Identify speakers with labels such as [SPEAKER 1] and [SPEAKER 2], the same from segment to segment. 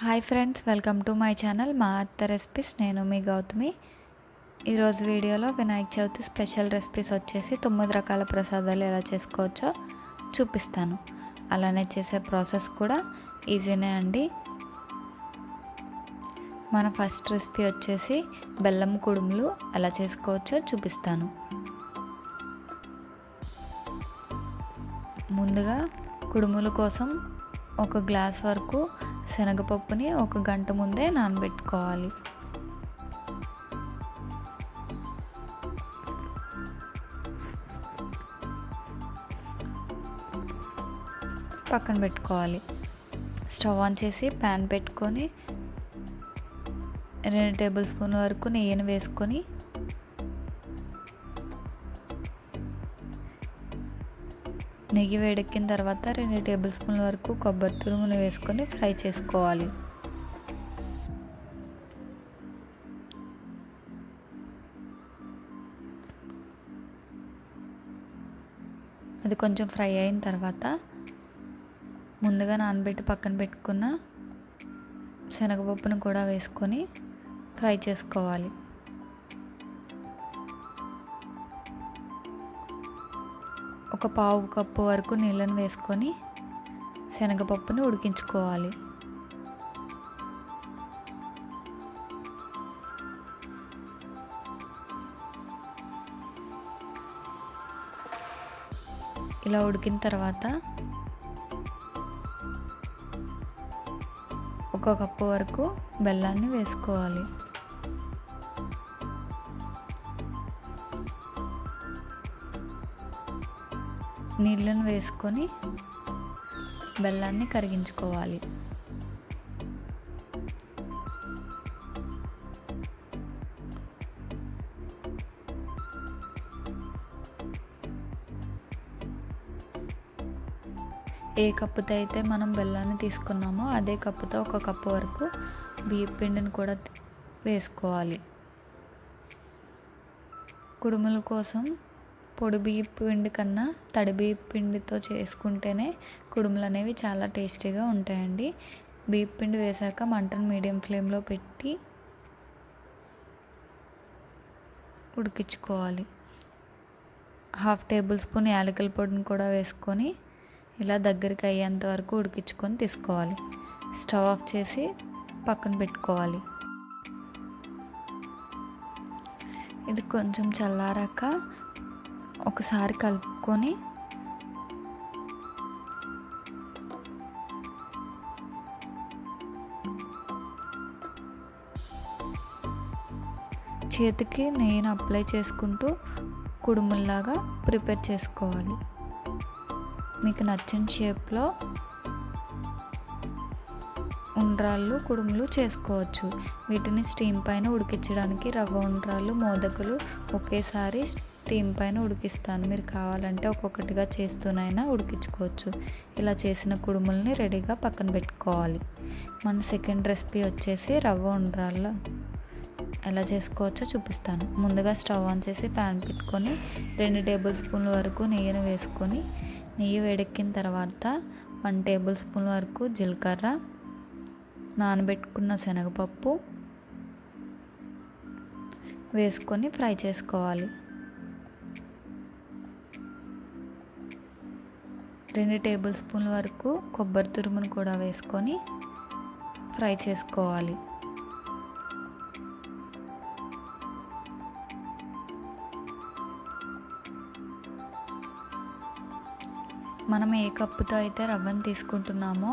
[SPEAKER 1] Hi friends welcome to my channel మా అత్త recipes. నేను మీ గౌతమి. ఈరోజు వీడియోలో వినాయక చవితి స్పెషల్ రెసిపీస్ వచ్చేసి తొమ్మిది రకాల ప్రసాదాలు ఎలా చేసుకోవచ్చో చూపిస్తాను. అలానే చేసే ప్రాసెస్ కూడా ఈజీనే అండి. మన ఫస్ట్ రెసిపీ వచ్చేసి బెల్లం కుడుములు ఎలా చేసుకోవచ్చో చూపిస్తాను. ముందుగా కుడుముల కోసం ఒక గ్లాస్ వరకు శనగపప్పుని ఒక గంట ముందే నానబెట్టుకోవాలి. పక్కన పెట్టుకోవాలి. స్టవ్ ఆన్ చేసి ప్యాన్ పెట్టుకొని రెండు టేబుల్ స్పూన్ వరకు నెయ్యిని వేసుకొని నెయ్యి వేడెక్కిన తర్వాత రెండు టేబుల్ స్పూన్ల వరకు కొబ్బరి తురుమును వేసుకొని ఫ్రై చేసుకోవాలి. అది కొంచెం ఫ్రై అయిన తర్వాత ముందుగా నానబెట్టి పక్కన పెట్టుకున్న శనగపప్పును కూడా వేసుకొని ఫ్రై చేసుకోవాలి. ఒక పావు కప్పు వరకు నీళ్ళని వేసుకొని శనగపప్పుని ఉడికించుకోవాలి. ఇలా ఉడికిన తర్వాత ఒక కప్పు వరకు బెల్లాన్ని వేసుకోవాలి. నీళ్ళను వేసుకొని బెల్లాన్ని కరిగించుకోవాలి. ఏ కప్పుతో అయితే మనం బెల్లాన్ని తీసుకున్నామో అదే కప్పుతో ఒక కప్పు వరకు బియ్య పిండిని కూడా వేసుకోవాలి. కుడుముల కోసం పొడి బియ్య పిండి కన్నా తడి బియ్య పిండితో చేసుకుంటేనే కుడుములు అనేవి చాలా టేస్టీగా ఉంటాయండి. బియ్య పిండి వేసాక మంటను మీడియం ఫ్లేమ్లో పెట్టి ఉడికించుకోవాలి. హాఫ్ టేబుల్ స్పూన్ యాలకుల పొడిని కూడా వేసుకొని ఇలా దగ్గరికి అయ్యేంత వరకు ఉడికించుకొని తీసుకోవాలి. స్టవ్ ఆఫ్ చేసి పక్కన పెట్టుకోవాలి. ఇది కొంచెం చల్లారాక ఒకసారి కలుపుకొని చేతికి నేను అప్లై చేసుకుంటూ కుడుముల్లాగా ప్రిపేర్ చేసుకోవాలి. మీకు నచ్చిన షేప్లో ఉండ్రాళ్ళు కుడుములు చేసుకోవచ్చు. వీటిని స్టీమ్ పైన ఉడికించడానికి రవ్వ ఉండ్రాళ్ళు మోదకులు ఒకేసారి థీమ్ పైన ఉడికిస్తాను. మీరు కావాలంటే ఒక్కొక్కటిగా చేస్తూనైనా ఉడికించుకోవచ్చు. ఇలా చేసిన కుడుముల్ని రెడీగా పక్కన పెట్టుకోవాలి. మన సెకండ్ రెసిపీ వచ్చేసి రవ్వ ఉండ్రాళ్ళు. ఎలా చేసుకోవచ్చో చూపిస్తాను. ముందుగా స్టవ్ ఆన్ చేసి ప్యాన్ పెట్టుకొని రెండు టేబుల్ స్పూన్ల వరకు నెయ్యిని వేసుకొని నెయ్యి వేడెక్కిన తర్వాత వన్ టేబుల్ స్పూన్ వరకు జీలకర్ర నానబెట్టుకున్న శనగపప్పు వేసుకొని ఫ్రై చేసుకోవాలి. రెండు టేబుల్ స్పూన్ల వరకు కొబ్బరి తురుమును కూడా వేసుకొని ఫ్రై చేసుకోవాలి. మనం ఏ కప్పుతో అయితే రవ్వను తీసుకుంటున్నామో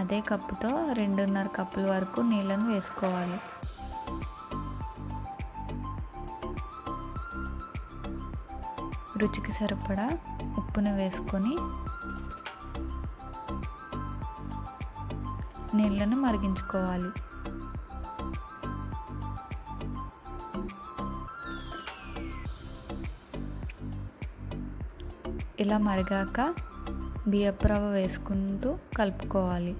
[SPEAKER 1] అదే కప్పుతో రెండున్నర కప్పుల వరకు నీళ్ళను వేసుకోవాలి. రుచికి సరిపడా ఉప్పును వేసుకొని నీళ్ళను మరిగించుకోవాలి. ఇలా మరిగాక బియ్యపు రవ్వ వేసుకుంటూ కలుపుకోవాలి.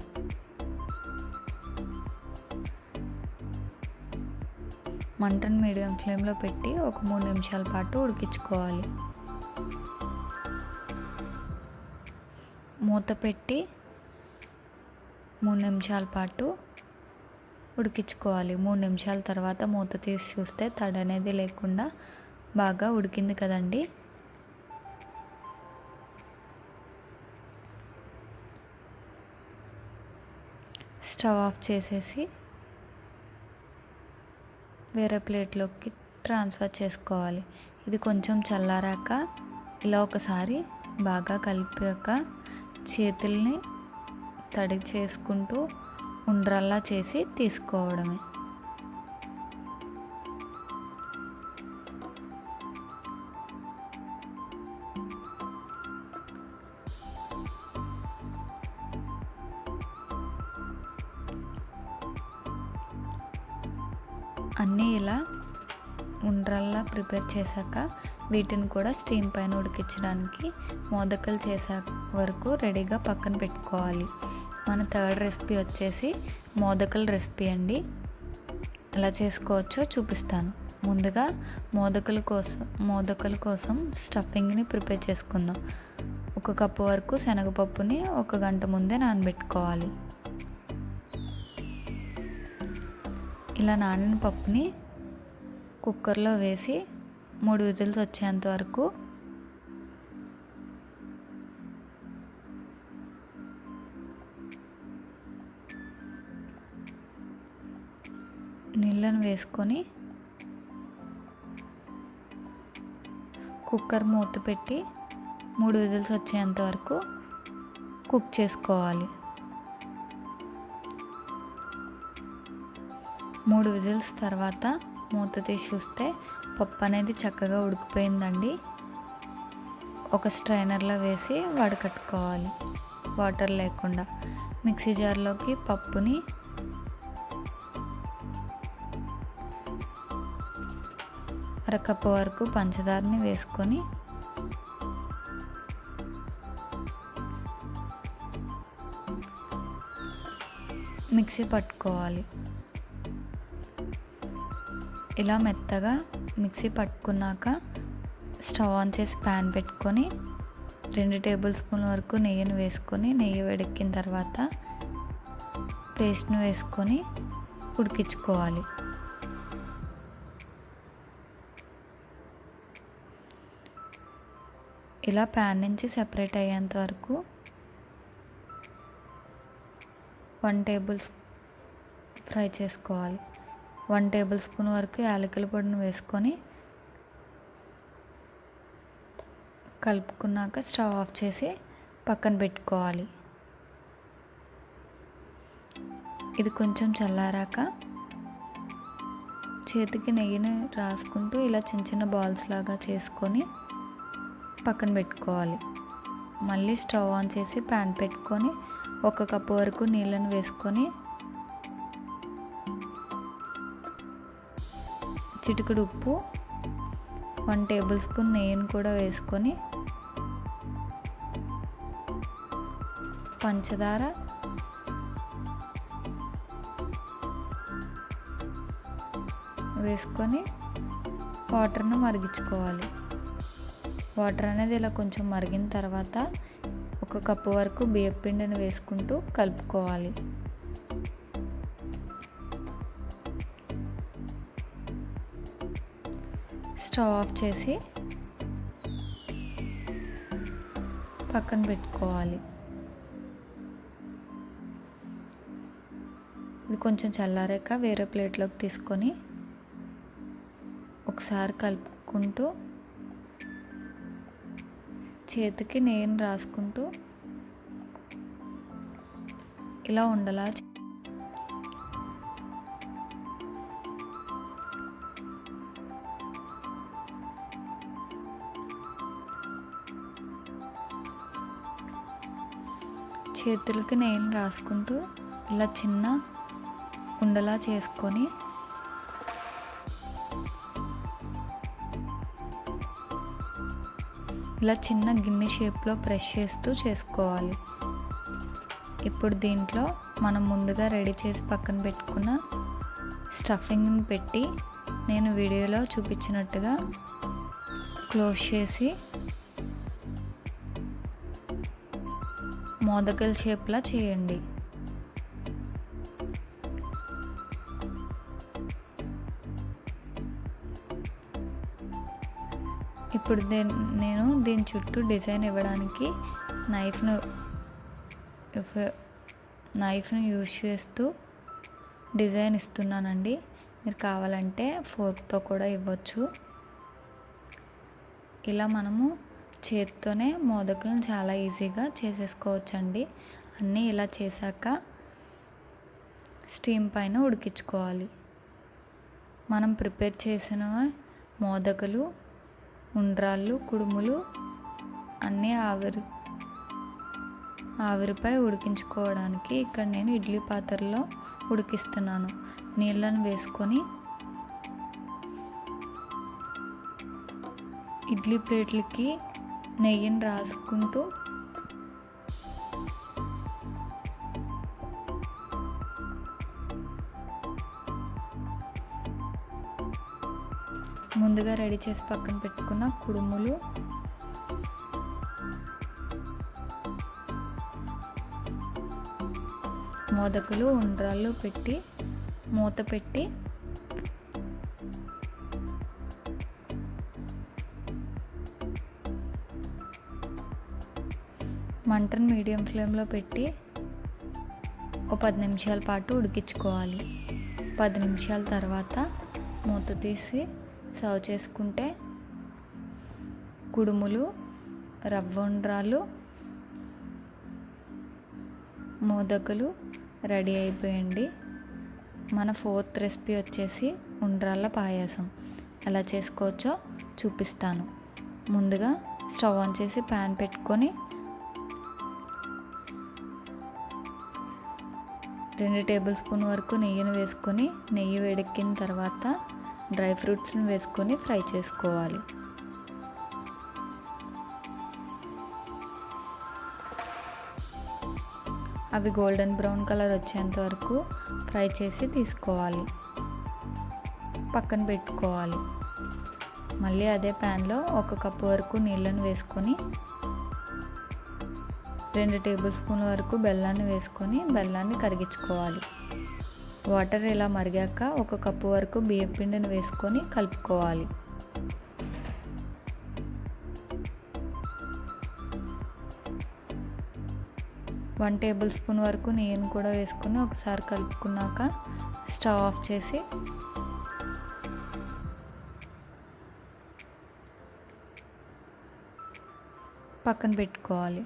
[SPEAKER 1] మంటను మీడియం ఫ్లేమ్లో పెట్టి ఒక మూడు నిమిషాల పాటు ఉడికించుకోవాలి. మూత పెట్టి మూడు నిమిషాల పాటు ఉడికించుకోవాలి. మూడు నిమిషాల తర్వాత మూత తీసి చూస్తే తడి అనేది లేకుండా బాగా ఉడికింది కదండి. స్టవ్ ఆఫ్ చేసేసి వేరే ప్లేట్లోకి ట్రాన్స్ఫర్ చేసుకోవాలి. ఇది కొంచెం చల్లారాక ఇలా ఒకసారి బాగా కలిపాక చేతుల్ని తడి చేసుకుంటూ ఉండ్రల్లా చేసి తీసుకోవడమే. వచ్చేసాక చేశాక వీటిని కూడా స్టీమ్ పైన ఉడికించడానికి మోదకలు చేసే వరకు రెడీగా పక్కన పెట్టుకోవాలి. మన థర్డ్ రెసిపీ వచ్చేసి మోదకల రెసిపీ అండి. ఎలా చేసుకోవచ్చో చూపిస్తాను. ముందుగా మోదకల కోసం మోదకల కోసం స్టఫింగ్ని ప్రిపేర్ చేసుకుందాం. ఒక కప్పు వరకు శనగపప్పుని ఒక గంట ముందే నానబెట్టుకోవాలి. ఇలా నానిన పప్పుని కుక్కర్లో వేసి మూడు విజిల్స్ వచ్చేంత వరకు. నీళ్ళను వేసుకొని కుక్కర్ మూత పెట్టి మూడు విజిల్స్ వచ్చేంత వరకు కుక్ చేసుకోవాలి. మూడు విజిల్స్ తర్వాత మూత తీసి చూస్తే పప్పు అనేది చక్కగా ఉడికిపోయిందండి. ఒక స్ట్రైనర్లో వేసి వడకట్టుకోవాలి వాటర్ లేకుండా. మిక్సీ జార్లోకి పప్పుని అరకప్పు వరకు పంచదారని వేసుకొని మిక్సీ పట్టుకోవాలి. ఇలా మెత్తగా మిక్సీ పట్టుకున్నాక స్టవ్ ఆన్ చేసి ప్యాన్ పెట్టుకొని రెండు టేబుల్ స్పూన్ వరకు నెయ్యిని వేసుకొని నెయ్యి వేడెక్కిన తర్వాత పేస్ట్ను వేసుకొని ఉడికించుకోవాలి. ఇలా ప్యాన్ నుంచి సెపరేట్ అయ్యేంత వరకు వన్ టేబుల్ ఫ్రై చేసుకోవాలి. వన్ టేబుల్ స్పూన్ వరకు యాలకుల పొడిని వేసుకొని కలుపుకున్నాక స్టవ్ ఆఫ్ చేసి పక్కన పెట్టుకోవాలి. ఇది కొంచెం చల్లారాక చేతికి నెయ్యిని రాసుకుంటూ ఇలా చిన్న చిన్న బాల్స్ లాగా చేసుకొని పక్కన పెట్టుకోవాలి. మళ్ళీ స్టవ్ ఆన్ చేసి ప్యాన్ పెట్టుకొని ఒక కప్పు వరకు నీళ్ళని వేసుకొని చిటికెడు ఉప్పు వన్ టేబుల్ స్పూన్ నెయ్యిని కూడా వేసుకొని పంచదార వేసుకొని వాటర్ను మరిగించుకోవాలి. వాటర్ అనేది ఇలా కొంచెం మరిగిన తర్వాత ఒక కప్పు వరకు బియ్యం పిండిని వేసుకుంటూ కలుపుకోవాలి. స్టవ్ ఆఫ్ చేసి పక్కన పెట్టుకోవాలి. ఇది కొంచెం చల్లారాక వేరే ప్లేట్లోకి తీసుకొని ఒకసారి కలుపుకుంటూ చేతికి నేను రాసుకుంటూ ఇలా ఉండలా చేతులకి నేను రాసుకుంటూ ఇలా చిన్న ఉండలా చేసుకొని ఇలా చిన్న గిన్నె షేప్లో ప్రెస్ చేస్తూ చేసుకోవాలి. ఇప్పుడు దీంట్లో మనం ముందుగా రెడీ చేసి పక్కన పెట్టుకున్న స్టఫింగ్ని పెట్టి నేను వీడియోలో చూపించినట్టుగా క్లోజ్ చేసి మోదగల షేప్లా చేయండి. ఇప్పుడు దీ నేను దీని చుట్టూ డిజైన్ ఇవ్వడానికి నైఫ్ను నైఫ్ను యూజ్ చేస్తూ డిజైన్ ఇస్తున్నానండి. మీరు కావాలంటే ఫోర్క్తో కూడా ఇవ్వచ్చు. ఇలా మనము చేతితోనే మోదకులను చాలా ఈజీగా చేసేసుకోవచ్చండి. అన్నీ ఇలా చేశాక స్టీమ్ పైన ఉడికించుకోవాలి. మనం ప్రిపేర్ చేసిన మోదకులు ఉండ్రాళ్ళు కుడుములు అన్నీ ఆవిరి ఆవిరిపై ఉడికించుకోవడానికి ఇక్కడ నేను ఇడ్లీ పాత్రలో ఉడికిస్తున్నాను. నీళ్ళను వేసుకొని ఇడ్లీ ప్లేట్లకి నెయ్యిని రాసుకుంటూ ముందుగా రెడీ చేసి పక్కన పెట్టుకున్న కుడుములు. మోదకులు ఉండ్రాళ్ళు పెట్టి మూత పెట్టి మంటను మీడియం ఫ్లేమ్లో పెట్టి ఒక పది నిమిషాల పాటు ఉడికించుకోవాలి. పది నిమిషాల తర్వాత మూత తీసి సర్వ్ చేసుకుంటే కుడుములు రవ్వ ఉండ్రాలు మోదకులు రెడీ అయిపోయండి. మన ఫోర్త్ రెసిపీ వచ్చేసి ఉండ్రాళ్ళ పాయాసం. ఎలా చేసుకోవచ్చో చూపిస్తాను. ముందుగా స్టవ్ ఆన్ చేసి ప్యాన్ పెట్టుకొని రెండు టేబుల్ స్పూన్ వరకు నెయ్యిని వేసుకొని నెయ్యి వేడెక్కిన తర్వాత డ్రై ఫ్రూట్స్ని వేసుకొని ఫ్రై చేసుకోవాలి. అవి గోల్డెన్ బ్రౌన్ కలర్ వచ్చేంత వరకు ఫ్రై చేసి తీసుకోవాలి. పక్కన పెట్టుకోవాలి. మళ్ళీ అదే ప్యాన్లో ఒక కప్పు వరకు నీళ్ళను వేసుకొని రెండు టేబుల్ స్పూన్ వరకు బెల్లాన్ని వేసుకొని బెల్లాన్ని కరిగించుకోవాలి. వాటర్ ఇలా మరిగాక ఒక కప్పు వరకు బియ్యం పిండిని వేసుకొని కలుపుకోవాలి. వన్ టేబుల్ స్పూన్ వరకు నెయ్యిని కూడా వేసుకొని ఒకసారి కలుపుకున్నాక స్టవ్ ఆఫ్ చేసి పక్కన పెట్టుకోవాలి.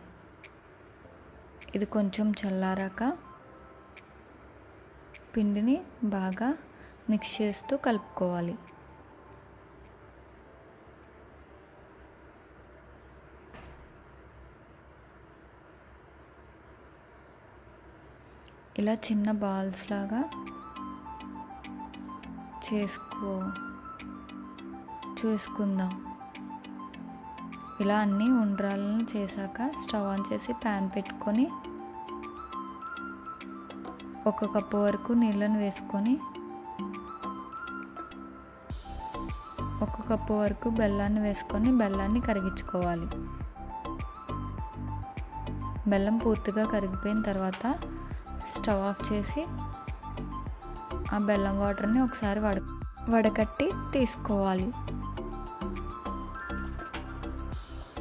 [SPEAKER 1] ఇది కొంచెం చల్లారాక పిండిని బాగా మిక్స్ చేస్తూ కలుపుకోవాలి. ఇలా చిన్న బాల్స్ లాగా చేసుకో చూసుకుందాం. ఇలా అన్నీ ఉండ్రాలను చేశాక స్టవ్ ఆన్ చేసి ప్యాన్ పెట్టుకొని ఒక కప్పు వరకు నీళ్ళను వేసుకొని ఒక కప్పు వరకు బెల్లాన్ని వేసుకొని బెల్లాన్ని కరిగించుకోవాలి. బెల్లం పూర్తిగా కరిగిపోయిన తర్వాత స్టవ్ ఆఫ్ చేసి ఆ బెల్లం వాటర్ని ఒకసారి వడ వడకట్టి తీసుకోవాలి.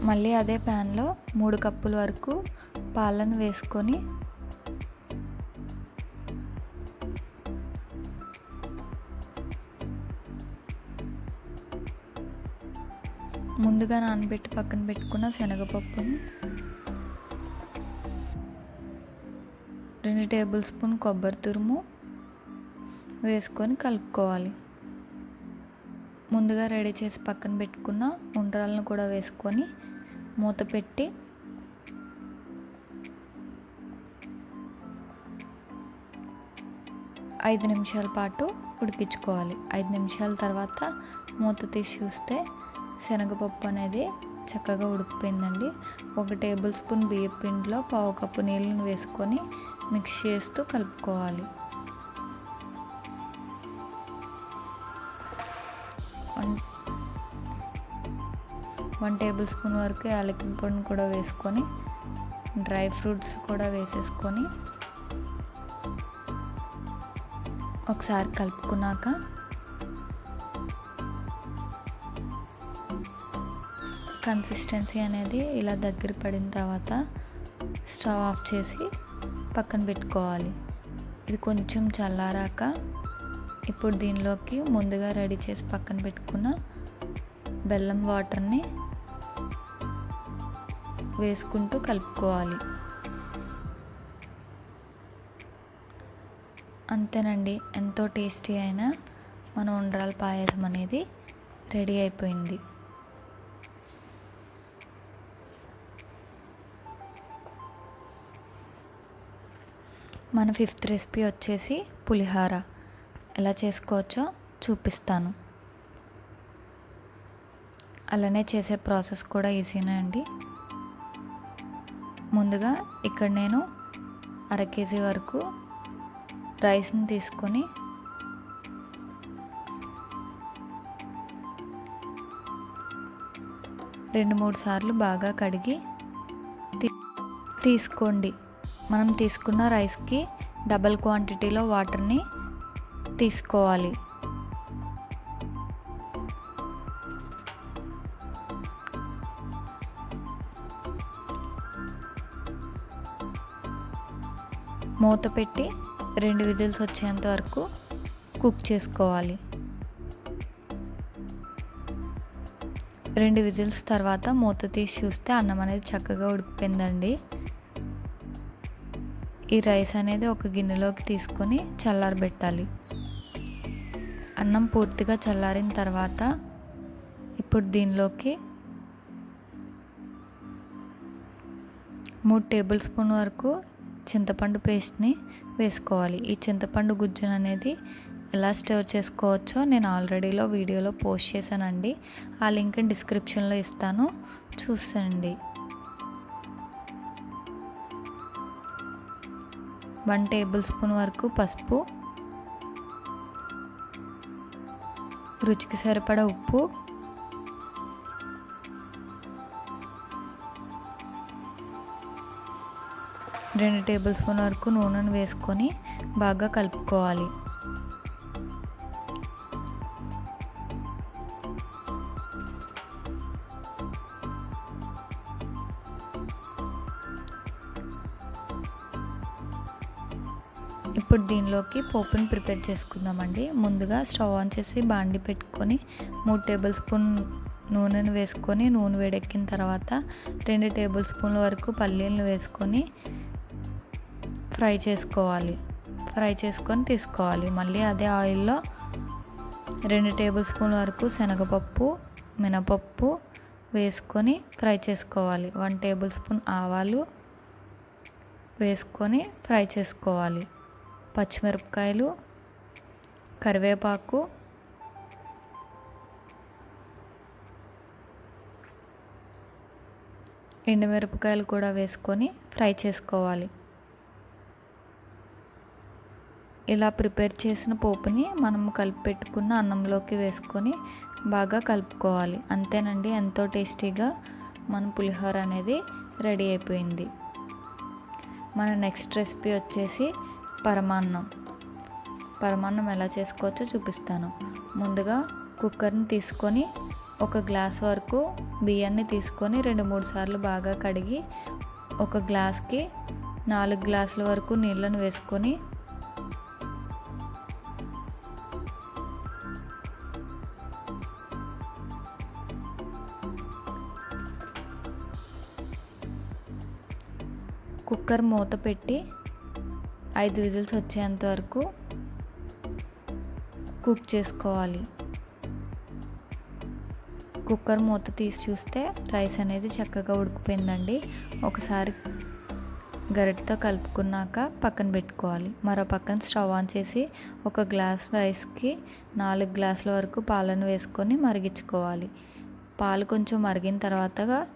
[SPEAKER 1] మళ్ళీ అదే ప్యాన్లో మూడు కప్పుల వరకు పాలను వేసుకొని ముందుగా నానబెట్టి పక్కన పెట్టుకున్న శనగపప్పుని రెండు టేబుల్ స్పూన్ కొబ్బరి తురుము వేసుకొని కలుపుకోవాలి. ముందుగా రెడీ చేసి పక్కన పెట్టుకున్న ఉండ్రాలను కూడా వేసుకొని మూత పెట్టి ఐదు నిమిషాల పాటు ఉడికించుకోవాలి. ఐదు నిమిషాల తర్వాత మూత తీసి చూస్తే శనగపప్పు అనేది చక్కగా ఉడికిపోయిందండి. ఒక టేబుల్ స్పూన్ బియ్యం పిండిలో పావు కప్పు నీళ్ళని వేసుకొని మిక్స్ చేస్తూ కలుపుకోవాలి. వన్ టేబుల్ స్పూన్ వరకు యాలకుల పొడిని కూడా వేసుకొని డ్రై ఫ్రూట్స్ కూడా వేసేసుకొని ఒకసారి కలుపుకున్నాక కన్సిస్టెన్సీ అనేది ఇలా దగ్గర పడిన తర్వాత స్టవ్ ఆఫ్ చేసి పక్కన పెట్టుకోవాలి. ఇది కొంచెం చల్లారాక ఇప్పుడు దీనిలోకి ముందుగా రెడీ చేసి పక్కన పెట్టుకున్న బెల్లం వాటర్ని వేసుకుంటూ కలుపుకోవాలి. అంతేనండి ఎంతో టేస్టీ అయిన మన ఉండ్రాల పాయసం అనేది రెడీ అయిపోయింది. మన ఫిఫ్త్ రెసిపీ వచ్చేసి పులిహార. ఎలా చేసుకోవచ్చో చూపిస్తాను. అలానే చేసే ప్రాసెస్ కూడా ఈజీనే అండి. ముందుగా ఇక్కడ నేను అర కేజీ వరకు రైస్ని తీసుకొని రెండు మూడు సార్లు బాగా కడిగి తీసుకోండి. మనం తీసుకున్న రైస్కి డబల్ క్వాంటిటీలో వాటర్ని తీసుకోవాలి. మూత పెట్టి రెండు విజిల్స్ వచ్చేంత వరకు కుక్ చేసుకోవాలి. రెండు విజిల్స్ తర్వాత మూత తీసి చూస్తే అన్నం అనేది చక్కగా ఉడికిపోయిందండి. ఈ రైస్ అనేది ఒక గిన్నెలోకి తీసుకొని చల్లారబెట్టాలి. అన్నం పూర్తిగా చల్లారిన తర్వాత ఇప్పుడు దీనిలోకి మూడు టేబుల్ స్పూన్ వరకు చింతపండు పేస్ట్ని వేసుకోవాలి. ఈ చింతపండు గుజ్జును అనేది ఎలా స్టోర్ చేసుకోవచ్చో నేను ఆల్రెడీలో వీడియోలో పోస్ట్ చేశానండి. ఆ లింక్ డిస్క్రిప్షన్లో ఇస్తాను. చూసండి. వన్ టేబుల్ స్పూన్ వరకు పసుపు. రుచికి సరిపడా ఉప్పు. రెండు టేబుల్ స్పూన్ వరకు నూనెను వేసుకొని బాగా కలుపుకోవాలి. ఇప్పుడు దీనిలోకి పోపుని ప్రిపేర్ చేసుకుందామండి. ముందుగా స్టవ్ ఆన్ చేసి బాండి పెట్టుకొని మూడు టేబుల్ స్పూన్ నూనెను వేసుకొని నూనె వేడెక్కిన తర్వాత రెండు టేబుల్ స్పూన్ల వరకు పల్లీలను వేసుకొని ఫ్రై చేసుకోవాలి. ఫ్రై చేసుకొని తీసుకోవాలి. మళ్ళీ అదే ఆయిల్లో రెండు టేబుల్ స్పూన్ వరకు శనగపప్పు మినపప్పు వేసుకొని ఫ్రై చేసుకోవాలి. వన్ టేబుల్ స్పూన్ ఆవాలు వేసుకొని ఫ్రై చేసుకోవాలి. పచ్చిమిరపకాయలు కరివేపాకు ఎండుమిరపకాయలు కూడా వేసుకొని ఫ్రై చేసుకోవాలి. ఇలా ప్రిపేర్ చేసిన పోపుని మనం కలిపి పెట్టుకున్న అన్నంలోకి వేసుకొని బాగా కలుపుకోవాలి. అంతేనండి ఎంతో టేస్టీగా మన పులిహోర అనేది రెడీ అయిపోయింది. మన నెక్స్ట్ రెసిపీ వచ్చేసి పరమాన్నం. పరమాన్నం ఎలా చేసుకోవచ్చో చూపిస్తాను. ముందుగా కుక్కర్ని తీసుకొని ఒక గ్లాస్ వరకు బియ్యాన్ని తీసుకొని రెండు మూడు సార్లు బాగా కడిగి ఒక గ్లాస్కి నాలుగు గ్లాసుల వరకు నీళ్ళను వేసుకొని కుక్కర్ మూత పెట్టి ఐదు విజిల్స్ వచ్చేంత వరకు కుక్ చేసుకోవాలి. కుక్కర్ మూత తీసి చూస్తే రైస్ అనేది చక్కగా ఉడికిపోయిందండి. ఒకసారి గరిటతో కలుపుకున్నాక పక్కన పెట్టుకోవాలి. మరో పక్కన స్టవ్ ఆన్ చేసి ఒక గ్లాస్ రైస్కి నాలుగు గ్లాసుల వరకు పాలను వేసుకొని మరిగించుకోవాలి. పాలు కొంచెం మరిగిన తర్వాతగా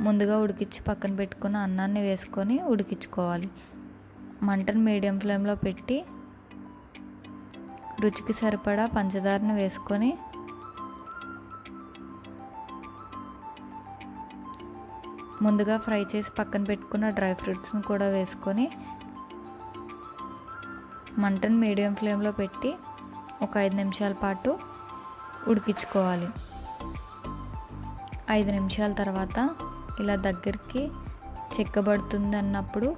[SPEAKER 1] ముందుగా ఉడికించి పక్కన పెట్టుకున్న అన్నాన్ని వేసుకొని ఉడికించుకోవాలి. మంటను మీడియం ఫ్లేమ్లో పెట్టి రుచికి సరిపడా పంచదారని వేసుకొని ముందుగా ఫ్రై చేసి పక్కన పెట్టుకున్న డ్రై ఫ్రూట్స్ని కూడా వేసుకొని మంటను మీడియం ఫ్లేమ్లో పెట్టి ఒక ఐదు నిమిషాల పాటు ఉడికించుకోవాలి. ఐదు నిమిషాల తర్వాత ఇలా దగ్గరికి చెక్కబడుతుంది అన్నప్పుడు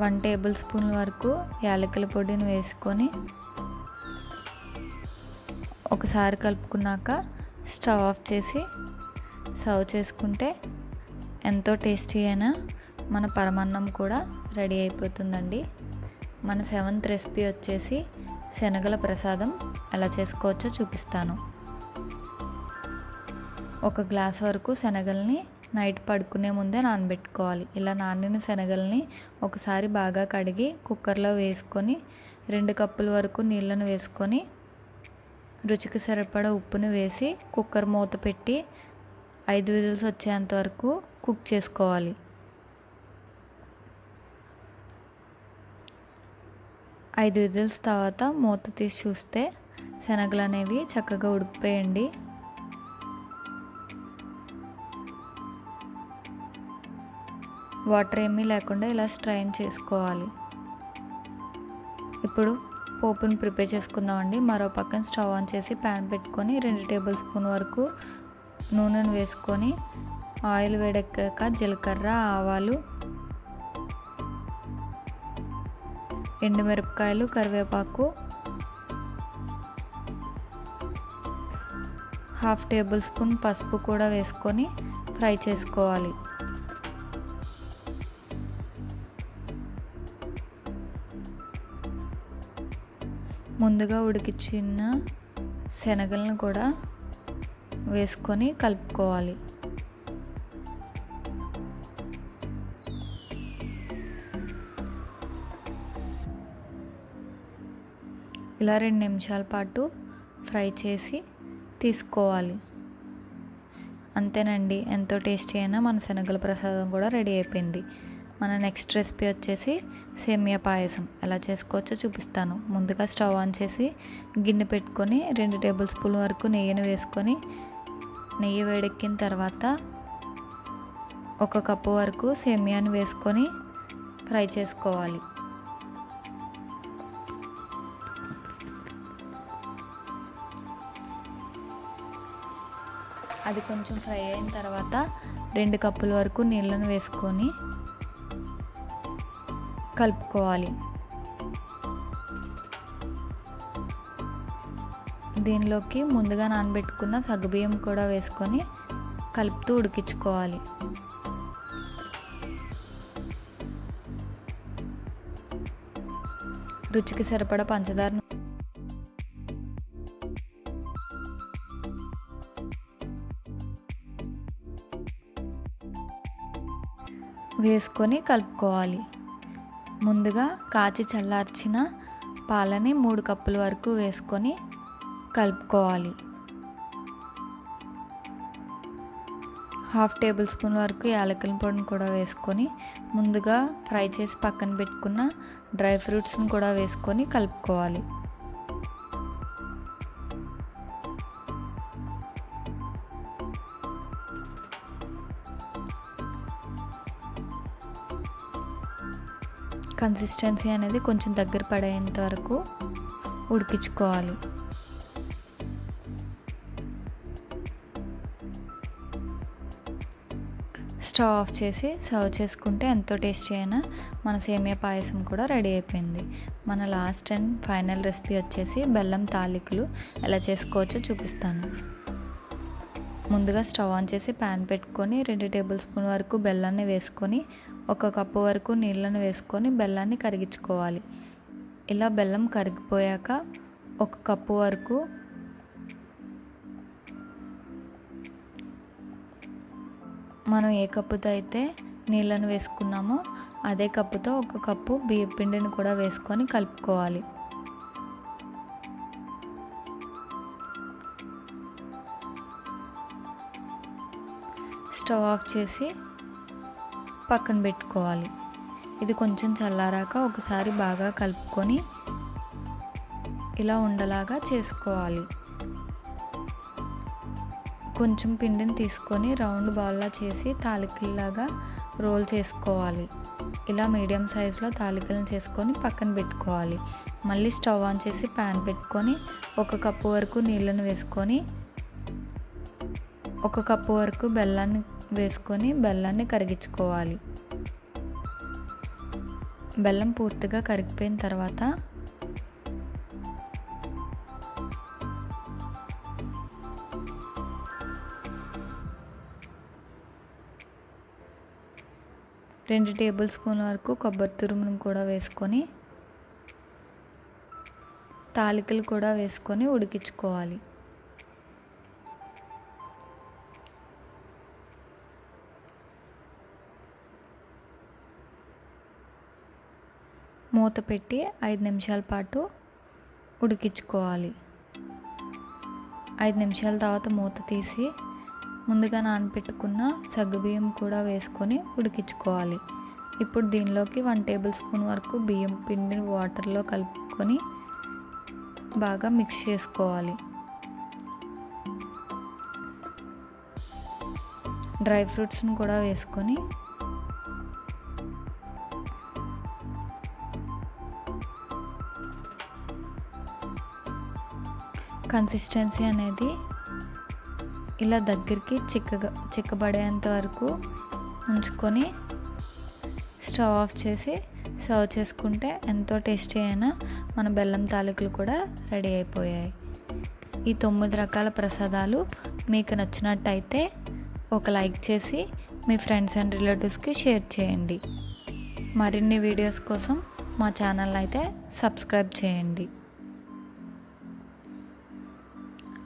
[SPEAKER 1] వన్ టేబుల్ స్పూన్ వరకు యాలకుల పొడిని వేసుకొని ఒకసారి కలుపుకున్నాక స్టవ్ ఆఫ్ చేసి సర్వ్ చేసుకుంటే ఎంతో టేస్టీ అయినా మన పరమాన్నం కూడా రెడీ అయిపోతుందండి. మన సెవెంత్ రెసిపీ వచ్చేసి శనగల ప్రసాదం ఎలా చేసుకోవచ్చో చూపిస్తాను. ఒక గ్లాస్ వరకు శనగల్ని నైట్ పడుకునే ముందే నానబెట్టుకోవాలి. ఇలా నానిన శనగల్ని ఒకసారి బాగా కడిగి కుక్కర్లో వేసుకొని రెండు కప్పుల వరకు నీళ్ళను వేసుకొని రుచికి సరిపడా ఉప్పును వేసి కుక్కర్ మూత పెట్టి ఐదు విజిల్స్ వచ్చేంత వరకు కుక్ చేసుకోవాలి. ఐదు విజిల్స్ తర్వాత మూత తీసి చూస్తే శనగలు అనేవి చక్కగా ఉడికిపోయండి. వాటర్ ఏమీ లేకుండా ఇలా స్ట్రైన్ చేసుకోవాలి. ఇప్పుడు పోపుని ప్రిపేర్ చేసుకుందామండి. మరో పక్కన స్టవ్ ఆన్ చేసి ప్యాన్ పెట్టుకొని రెండు టేబుల్ స్పూన్ వరకు నూనెను వేసుకొని ఆయిల్ వేడెక్కాక జీలకర్ర ఆవాలు ఎండుమిరపకాయలు కరివేపాకు హాఫ్ టేబుల్ స్పూన్ పసుపు కూడా వేసుకొని ఫ్రై చేసుకోవాలి. ముందుగా ఉడికించిన శనగలను కూడా వేసుకొని కలుపుకోవాలి. ఇలా రెండు నిమిషాల పాటు ఫ్రై చేసి తీసుకోవాలి. అంతేనండి ఎంతో టేస్టీ అయినా మన శనగల ప్రసాదం కూడా రెడీ అయిపోయింది. మన నెక్స్ట్ రెసిపీ వచ్చేసి సేమియా పాయసం. ఎలా చేసుకోవచ్చో చూపిస్తాను. ముందుగా స్టవ్ ఆన్ చేసి గిన్నె పెట్టుకొని రెండు టేబుల్ స్పూన్ వరకు నెయ్యిని వేసుకొని నెయ్యి వేడెక్కిన తర్వాత ఒక కప్పు వరకు సేమియాని వేసుకొని ఫ్రై చేసుకోవాలి. అది కొంచెం ఫ్రై అయిన తర్వాత రెండు కప్పుల వరకు నీళ్ళను వేసుకొని కలుపుకోవాలి. దీనిలోకి ముందుగా నానబెట్టుకున్న సగ్గుబియ్యం కూడా వేసుకొని కలుపుతూ ఉడికించుకోవాలి. రుచికి సరిపడా పంచదార వేసుకొని కలుపుకోవాలి. ముందుగా కాచి చల్లార్చిన పాలని మూడు కప్పుల వరకు వేసుకొని కలుపుకోవాలి. హాఫ్ టేబుల్ స్పూన్ వరకు యాలకుల పొడిని కూడా వేసుకొని ముందుగా ఫ్రై చేసి పక్కన పెట్టుకున్న డ్రై ఫ్రూట్స్ని కూడా వేసుకొని కలుపుకోవాలి. కన్సిస్టెన్సీ అనేది కొంచెం దగ్గర పడేంత వరకు ఉడికించుకోవాలి. స్టవ్ ఆఫ్ చేసి సర్వ్ చేసుకుంటే ఎంతో టేస్టీ అయినా మన సేమియా పాయసం కూడా రెడీ అయిపోయింది. మన లాస్ట్ అండ్ ఫైనల్ రెసిపీ వచ్చేసి బెల్లం తాలికలు. ఎలా చేసుకోవచ్చో చూపిస్తాను. ముందుగా స్టవ్ ఆన్ చేసి ప్యాన్ పెట్టుకొని రెండు టేబుల్ స్పూన్ వరకు బెల్లాన్ని వేసుకొని ఒక కప్పు వరకు నీళ్ళను వేసుకొని బెల్లాన్ని కరిగించుకోవాలి. ఇలా బెల్లం కరిగిపోయాక ఒక కప్పు వరకు మనం ఏ కప్పుతో అయితే నీళ్ళను వేసుకున్నామో అదే కప్పుతో ఒక కప్పు బియ్యం పిండిని కూడా వేసుకొని కలుపుకోవాలి. స్టవ్ ఆఫ్ చేసి పక్కన పెట్టుకోవాలి. ఇది కొంచెం చల్లారాక ఒకసారి బాగా కలుపుకొని ఇలా ఉండలాగా చేసుకోవాలి. కొంచెం పిండిని తీసుకొని రౌండ్ బాల్లా చేసి తాలికల్లాగా రోల్ చేసుకోవాలి. ఇలా మీడియం సైజులో తాలికలను చేసుకొని పక్కన పెట్టుకోవాలి. మళ్ళీ స్టవ్ ఆన్ చేసి ప్యాన్ పెట్టుకొని ఒక కప్పు వరకు నీళ్ళను వేసుకొని ఒక కప్పు వరకు బెల్లాన్ని వేసుకొని బెల్లాన్ని కరిగించుకోవాలి. బెల్లం పూర్తిగా కరిగిపోయిన తర్వాత రెండు టేబుల్ స్పూన్ వరకు కొబ్బరి తురుమును కూడా వేసుకొని తాలికలు కూడా వేసుకొని ఉడికించుకోవాలి. మూత పెట్టి ఐదు నిమిషాల పాటు ఉడికించుకోవాలి. ఐదు నిమిషాల తర్వాత మూత తీసి ముందుగా నానబెట్టుకున్న సగ్గుబియ్యం కూడా వేసుకొని ఉడికించుకోవాలి. ఇప్పుడు దీనిలోకి వన్ టేబుల్ స్పూన్ వరకు బియ్యం పిండిని వాటర్లో కలుపుకొని బాగా మిక్స్ చేసుకోవాలి. డ్రై ఫ్రూట్స్ని కూడా వేసుకొని కన్సిస్టెన్సీ అనేది ఇలా దగ్గరికి చిక్కగా చిక్కబడేంత వరకు ఉంచుకొని స్టవ్ ఆఫ్ చేసి సర్వ్ చేసుకుంటే ఎంతో టేస్టీ అయినా మన బెల్లం తాలికలు కూడా రెడీ అయిపోయాయి. ఈ తొమ్మిది రకాల ప్రసాదాలు మీకు నచ్చినట్టయితే ఒక లైక్ చేసి మీ ఫ్రెండ్స్ అండ్ రిలేటివ్స్కి షేర్ చేయండి. మరిన్ని వీడియోస్ కోసం మా ఛానల్ అయితే సబ్స్క్రైబ్ చేయండి.